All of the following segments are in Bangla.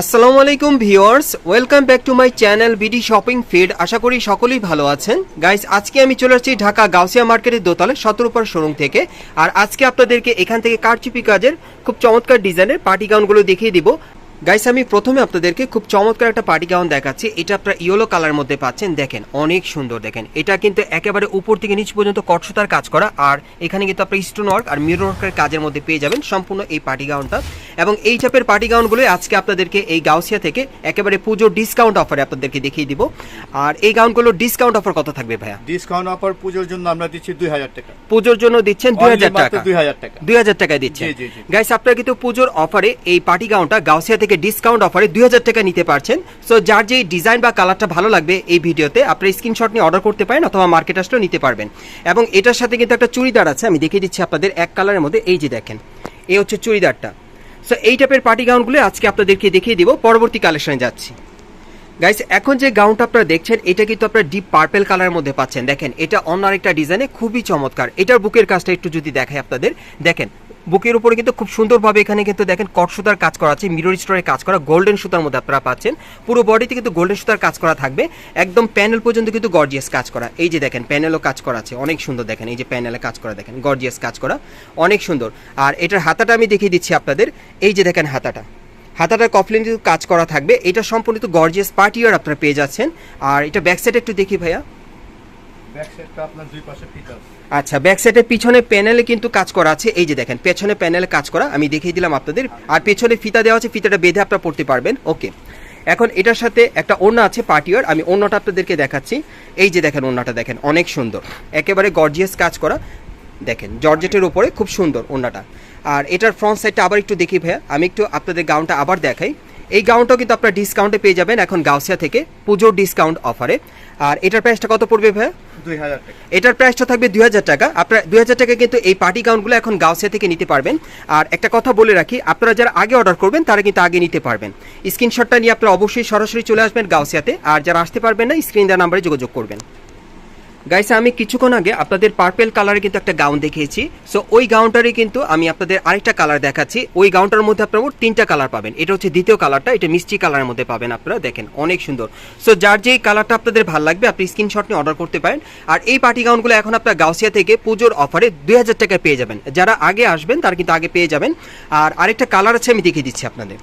আসসালামু আলাইকুম viewers, welcome back to my channel BD shopping feed. আশা করি সকলেই ভালো আছেন। গাইস, আজকে আমি চলে আসছি ঢাকা গাউসিয়া মার্কেটের দোতলে সতেরোপার শোরুম থেকে। আর আজকে আপনাদেরকে এখান থেকে কারচুপি কাজের খুব চমৎকার ডিজাইনের পার্টি গাউনগুলো দেখিয়ে দিব। গাইস আমি প্রথমে আপনাদেরকে খুব চমৎকার একটা পার্টি গাউন দেখাচ্ছি। এটা আপনারা ইয়েলো কালার মধ্যে পাচ্ছেন। দেখেন অনেক সুন্দর দেখেন। এটা কিন্তু একেবারে উপর থেকে নিচ পর্যন্ত কটসুতার কাজ করা। আর এখানে কিন্তু আপনার স্টোন ওয়ার্ক আর মিরর ওয়ার্কের কাজের মধ্যে পেয়ে যাবেন সম্পূর্ণ এই পার্টি গাউনটা। এবং এই টাইপের পার্টি গাউনগুলো আজকে আপনাদেরকে এই গাউসিয়া থেকে একেবারে পুজোর ডিসকাউন্ট অফারে আপনাদেরকে দেখিয়ে দিব। আর এই গাউনগুলোর ডিসকাউন্ট অফার কত থাকবে ভাইয়া? ডিসকাউন্ট অফার পুজোর জন্য আমরা দিচ্ছি দুই হাজার টাকা। পুজোর জন্য দিচ্ছেন দুই হাজার টাকা। 2000 টাকা। দুই হাজার টাকায় দিচ্ছেন। গাইস আপনারা কিন্তু পুজোর অফারে এই পার্টি গাউনটা গাউসিয়া থেকে ডিসকাউন্ট অফারে দুই হাজার টাকা নিতে পারছেন। সো যার যে ডিজাইন বা কালারটা ভালো লাগবে এই ভিডিওতে, আপনারা স্ক্রিনশট নিয়ে অর্ডার করতে পারেন অথবা মার্কেট আসলেও নিতে পারবেন। এবং এটার সাথে কিন্তু একটা চুড়িদার আছে, আমি দেখিয়ে দিচ্ছি আপনাদের এক কালারের মধ্যে, এই যে দেখেন, এই হচ্ছে চুড়িদারটা। সো এই টাইপের পার্টি গাউনগুলো আজকে আপনাদেরকে দেখিয়ে দিব, পরবর্তী কালেকশনে যাচ্ছি। গাইস এখন যে গাউনটা আপনারা দেখছেন, এটা কিন্তু আপনারা ডিপ পার্পেল কালারের মধ্যে পাচ্ছেন। দেখেন, এটা অন্য আরেকটা ডিজাইনে খুবই চমৎকার। এটার বুকের কাজটা একটু যদি দেখাই আপনাদের। দেখেন বুকের উপরে কিন্তু খুব সুন্দরভাবে এখানে কিন্তু দেখেন কট সুতার কাজ করা আছে মিরর স্টোরের কাজ করা গোল্ডেন সুতার মধ্যে আপনারা পাচ্ছেন। পুরো বডিতে কিন্তু গোল্ডেন সুতার কাজ করা থাকবে। একদম প্যানেল পর্যন্ত কিন্তু গর্জিয়াস কাজ করা। এই যে দেখেন প্যানেলও কাজ করা আছে, অনেক সুন্দর দেখেন, এই যে প্যানেলে কাজ করা, দেখেন গর্জিয়াস কাজ করা, অনেক সুন্দর। আর এটার হাতাটা আমি দেখিয়ে দিচ্ছি আপনাদের, এই যে দেখেন হাতাটা। হাতাটার কফলিন কাজ করা থাকবে। এটা সম্পূর্ণ গর্জিয়াস পার্টিওয়ার আপনারা পেয়ে যাচ্ছেন। আর এটা ব্যাক সাইড একটু দেখি ভাইয়া। আচ্ছা ব্যাক সাইডের পিছনে প্যানেলে কিন্তু কাজ করা আছে। এই যে দেখেন, পেছনে প্যানেলে কাজ করা, আমি দেখিয়ে দিলাম আপনাদের। আর পেছনে ফিতা দেওয়া আছে, ফিতাটা বেঁধে আপনারা পড়তে পারবেন। ওকে এখন এটার সাথে একটা ওড়না আছে পার্টিওয়ার আমি ওড়নাটা আপনাদেরকে দেখাচ্ছি। এই যে দেখেন, ওড়নাটা দেখেন, অনেক সুন্দর। একেবারে গর্জিয়াস কাজ করা। দেখেন, জর্জেটের উপরে খুব সুন্দর ওড়নাটা। আর এটার ফ্রন্ট সাইডটা আবার একটু দেখি ভাইয়া। আমি একটু আপনাদের গাউনটা আবার দেখাই। এই গাউনটাও কিন্তু আপনারা ডিসকাউন্টে পেয়ে যাবেন এখন গাউসিয়া থেকে পুজোর ডিসকাউন্ট অফারে আর এটার প্রাইসটা কত পড়বে ভাই? দুই হাজার টাকা। এটার প্রাইসটা থাকবে দুই হাজার টাকা। আপনারা দুই হাজার টাকা কিন্তু এই পার্টি গাউনগুলো এখন গাউসিয়া থেকে নিতে পারবেন। আর একটা কথা বলে রাখি আপনারা যারা আগে অর্ডার করবেন তারা কিন্তু আগে নিতে পারবেন। স্ক্রিনশটটা নিয়ে আপনারা অবশ্যই সরাসরি চলে আসবেন গাউসিয়াতে। আর যারা আসতে পারবেন না স্ক্রিন দেওয়ার নাম্বারে যোগাযোগ করবেন। গাইস আমি কিছুক্ষণ আগে আপনাদের পার্পেল কালারে কিন্তু একটা গাউন দেখিয়েছি। সো ওই গাউনটারই কিন্তু আমি আপনাদের আরেকটা কালার দেখাচ্ছি। ওই গাউনটার মধ্যে আপনারা তিনটা কালার পাবেন। এটা হচ্ছে দ্বিতীয় কালারটা এটা মিষ্টি কালারের মধ্যে পাবেন আপনারা। দেখেন, অনেক সুন্দর। সো যার যেই কালারটা আপনাদের ভালো লাগবে, আপনি স্ক্রিনশট নিয়ে অর্ডার করতে পারেন। আর এই পার্টি গাউনগুলো এখন আপনার গাউসিয়া থেকে পুজোর অফারে দুই হাজার টাকায় পেয়ে যাবেন। যারা আগে আসবেন, তারা কিন্তু আগে পেয়ে যাবেন। আর আরেকটা কালার আছে, আমি দেখিয়ে দিচ্ছি আপনাদের।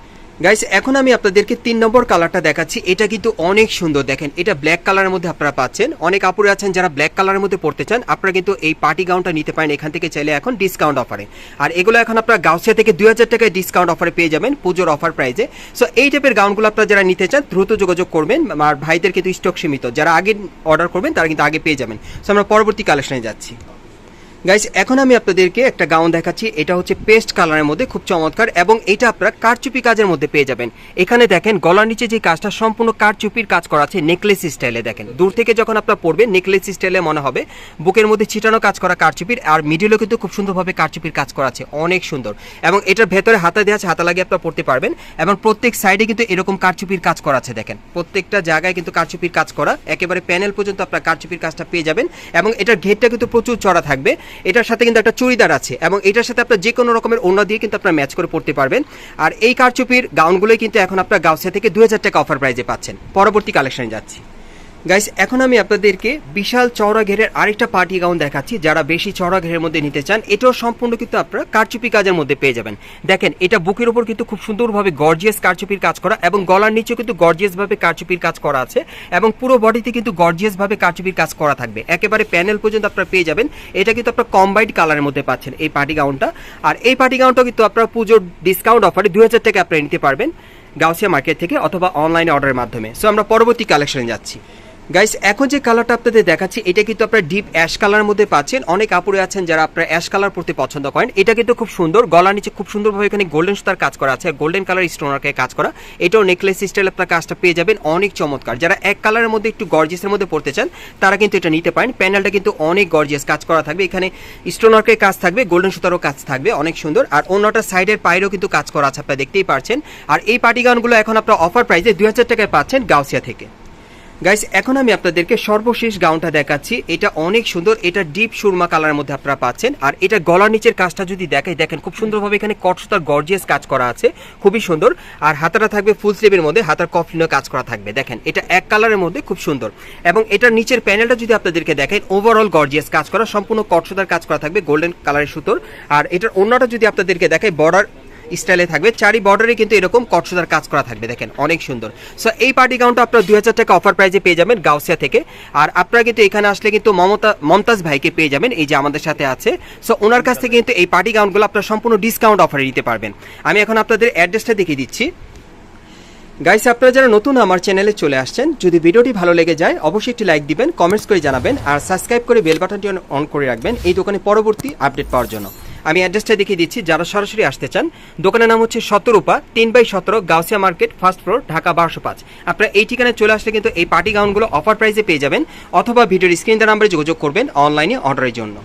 গাইস এখন আমি আপনাদেরকে তিন নম্বর কালারটা দেখাচ্ছি। এটা কিন্তু অনেক সুন্দর দেখেন। এটা ব্ল্যাক কালারের মধ্যে আপনারা পাচ্ছেন। অনেক আপুরে আছেন যারা ব্ল্যাক কালারের মধ্যে পড়তে চান। আপনারা কিন্তু এই পার্টি গাউনটা নিতে পারেন এখান থেকে চাইলে এখন ডিসকাউন্ট অফারে আর এগুলো এখন আপনারা গাউসিয়া থেকে দুই হাজার টাকায় ডিসকাউন্ট অফারে পেয়ে যাবেন পুজোর অফার প্রাইজে সো এই টাইপের গাউনগুলো আপনারা যারা নিতে চান, দ্রুত যোগাযোগ করবেন। আর ভাইদের কিন্তু স্টক সীমিত। যারা আগে অর্ডার করবেন, তারা কিন্তু আগে পেয়ে যাবেন। সো আমরা পরবর্তী কালেকশনে যাচ্ছি। গাইস এখন আমি আপনাদেরকে একটা গাউন দেখাচ্ছি। এটা হচ্ছে পেস্ট কালারের মধ্যে, খুব চমৎকার, এবং এটা আপনারা কারচুপি কাজের মধ্যে পেয়ে যাবেন। এখানে দেখেন, গলার নিচে যে কাজটা, সম্পূর্ণ কারচুপির কাজ করা আছে নেকলেস স্টাইলে দেখেন। দূর থেকে যখন আপনারা পড়বেন নেকলেস স্টাইলে মনে হবে, বুকের মধ্যে ছিটানো কাজ করা কারচুপির, আর মিডিলও কিন্তু খুব সুন্দরভাবে কারচুপির কাজ করা আছে, অনেক সুন্দর। এবং এটার ভেতরে হাতা দেওয়া আছে, হাতা লাগিয়ে আপনারা পড়তে পারবেন, এবং প্রত্যেক সাইডে কিন্তু এরকম কারচুপির কাজ করা আছে, দেখেন। প্রত্যেকটা জায়গায় কিন্তু কারচুপির কাজ করা, একেবারে প্যানেল পর্যন্ত আপনার কারচুপির কাজটা পেয়ে যাবেন, এবং এটার ঘেরটা কিন্তু প্রচুর চড়া থাকবে এটার সাথে কিন্তু একটা চুড়িদার আছে এবং এটার সাথে আপনার যে কোনো রকমের ওড়না দিয়ে কিন্তু আপনার ম্যাচ করে পড়তে পারবেন। আর এই কারচুপির গাউনগুলোই কিন্তু এখন আপনার গাউসিয়া থেকে দু হাজার টাকা অফার প্রাইজে পাচ্ছেন। পরবর্তী কালেকশনে যাচ্ছি। গাইস এখন আমি আপনাদেরকে বিশাল চওড়া ঘেরের আরেকটা পার্টি গাউন দেখাচ্ছি, যারা বেশি চওড়া ঘেরের মধ্যে নিতে চান। এটাও সম্পূর্ণ কিন্তু আপনারা কারচুপি কাজের মধ্যে পেয়ে যাবেন। দেখেন, এটা বুকের উপর কিন্তু খুব সুন্দরভাবে গর্জিয়াস কারচুপির কাজ করা এবং গলার নিচেও কিন্তু গর্জিয়াসভাবে কারচুপির কাজ করা আছে এবং পুরো বডিতে কিন্তু গর্জিয়াসভাবে কারচুপির কাজ করা থাকবে। একেবারে প্যানেল পর্যন্ত আপনারা পেয়ে যাবেন। এটা কিন্তু আপনারা কম্বাইন্ড কালারের মধ্যে পাচ্ছেন এই পার্টি গাউনটা আর এই পার্টি গাউনটা কিন্তু আপনারা পুজোর ডিসকাউন্ট অফারে দুই হাজার টাকা আপনারা নিতে পারবেন গাউসিয়া মার্কেট থেকে অথবা অনলাইনে অর্ডারের মাধ্যমে। সো আমরা পরবর্তী কালেকশনে যাচ্ছি। গাইস এখন যে কালারটা আপনাদের দেখাচ্ছি, এটা কিন্তু আপনারা ডিপ অ্যাশ কালার মধ্যে পাচ্ছেন। অনেক আপুরে আছেন যারা আপনারা অ্যাশ কালার পড়তে পছন্দ করেন। এটা কিন্তু খুব সুন্দর। গলার নিচে খুব সুন্দরভাবে এখানে গোল্ডেন সুতার কাজ করা আছে। গোল্ডেন কালার স্টোনারকে কাজ করা। এটাও নেকলেস স্টাইল আপনার কাজটা পেয়ে যাবেন। অনেক চমৎকার। যারা এক কালারের মধ্যে একটু গর্জিয়াসের মধ্যে পড়তে চান, তারা কিন্তু এটা নিতে পারেন। প্যানেলটা কিন্তু অনেক গর্জিয়াস কাজ করা থাকবে। এখানে স্টোনারকে কাজ থাকবে গোল্ডেন সুতারও কাজ থাকবে। অনেক সুন্দর। আর অন্যটা সাইডের পায়েরও কিন্তু কাজ করা আছে, আপনারা দেখতেই পারছেন। আর এই পার্টি গানগুলো এখন আপনারা অফার প্রাইসে দুই হাজার টাকায় পাচ্ছেন গাউসিয়া থেকে। গাইস এখন আমি আপনাদেরকে সর্বশেষ গাউনটা দেখাচ্ছি। এটা অনেক সুন্দর, এটা ডিপ সুরমা কালারের মধ্যে আপনারা পাচ্ছেন। আর এটা গলার নিচের কাজটা যদি দেখাই, দেখেন খুব সুন্দরভাবে এখানে কটসুতার গর্জিয়াস কাজ করা আছে, খুবই সুন্দর। আর হাতাটা থাকবে ফুল স্লিভের মধ্যে, হাতার কফলিনও কাজ করা থাকবে। দেখেন, এটা এক কালারের মধ্যে খুব সুন্দর। এবং এটার নিচের প্যানেলটা যদি আপনাদেরকে দেখেন ওভারঅল গর্জিয়াস কাজ করা, সম্পূর্ণ কটসুতার কাজ করা থাকবে গোল্ডেন কালারের সুতোর। আর এটার অন্যটা যদি আপনাদেরকে দেখাই বর্ডার স্টাইলে থাকবে। চারি বর্ডারে কিন্তু এরকম কটসুদার কাজ করা থাকবে, দেখেন, অনেক সুন্দর। সো এই পার্টি গাউনটা আপনারা দুই হাজার টাকা অফার প্রাইজে পেয়ে যাবেন গাউসিয়া থেকে। আর আপনারা কিন্তু এখানে আসলে কিন্তু মমতা, মমতাজ ভাইকে পেয়ে যাবেন, এই যে আমাদের সাথে আছে। সো ওনার কাছ থেকে কিন্তু এই পার্টি গাউনগুলো আপনারা সম্পূর্ণ ডিসকাউন্ট অফারে নিতে পারবেন। আমি এখন আপনাদের অ্যাড্রেসটা দেখিয়ে দিচ্ছি। গাইস আপনারা যারা নতুন আমার চ্যানেলে চলে আসছেন, যদি ভিডিওটি ভালো লেগে যায়, অবশ্যই একটি লাইক দিবেন কমেন্টস করে জানাবেন, আর সাবস্ক্রাইব করে বেল বাটনটি অন করে রাখবেন, এই দোকানে পরবর্তী আপডেট পাওয়ার জন্য। আমি অ্যাড্রেসটা দেখিয়ে দিচ্ছি। যারা সরাসরি আসতে চান, দোকানের নাম হচ্ছে সতেরোপা তিন বাই সতেরো, Gausia market, first floor, Dhaka বারোশো পাঁচ। আপনারা এই ঠিকানায় চলে আসলে কিন্তু এই পার্টি গাউনগুলো অফার প্রাইসে পেয়ে যাবেন, অথবা ভিডিওর স্ক্রিন নাম্বারে যোগাযোগ করবেন অনলাইনে অর্ডারের জন্য।